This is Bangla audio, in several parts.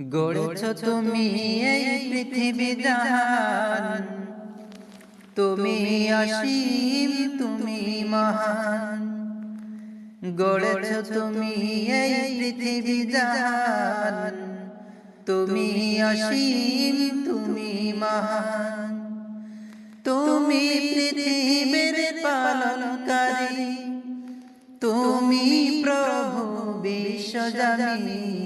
গড়েছ তুমি এই পৃথিবী জাহান। তুমি অসীম তুমি মহান। গড়েছ তুমি এই পৃথিবী জাহান। তুমি অসীম তুমি মহান। তুমি পৃথিবীর পালনকারী। তুমি প্রভু বিশ্বজামি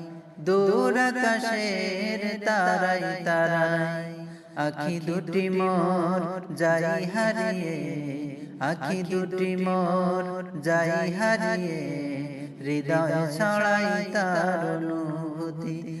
দূর আকাশের তারাই তারাই আখি দুটি মোর যাই হারিয়ে, আখি দুটি মোর যাই হারিয়ে, হৃদয় ছড়াই তার অনুভূতি।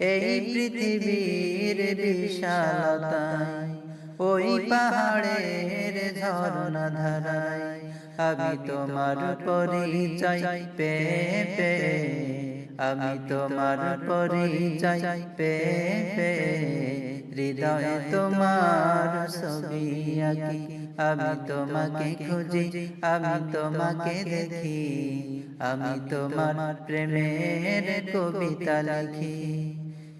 এই পৃথিবীর বিশালতায় ওই পাহাড়ের ঝর্ণা ধারায় আমি তোমার পরিচয় পে পে আমি তোমার পরিচয় পে পে হৃদয়ে তোমার ছবি আঁকি, আমি তোমাকে খুঁজি, আমি তোমাকে দেখি, আমি তোমার প্রেমের কবিতা লিখি।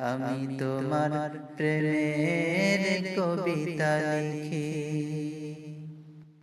আমি তোমার প্রেমের কবিতা লিখি।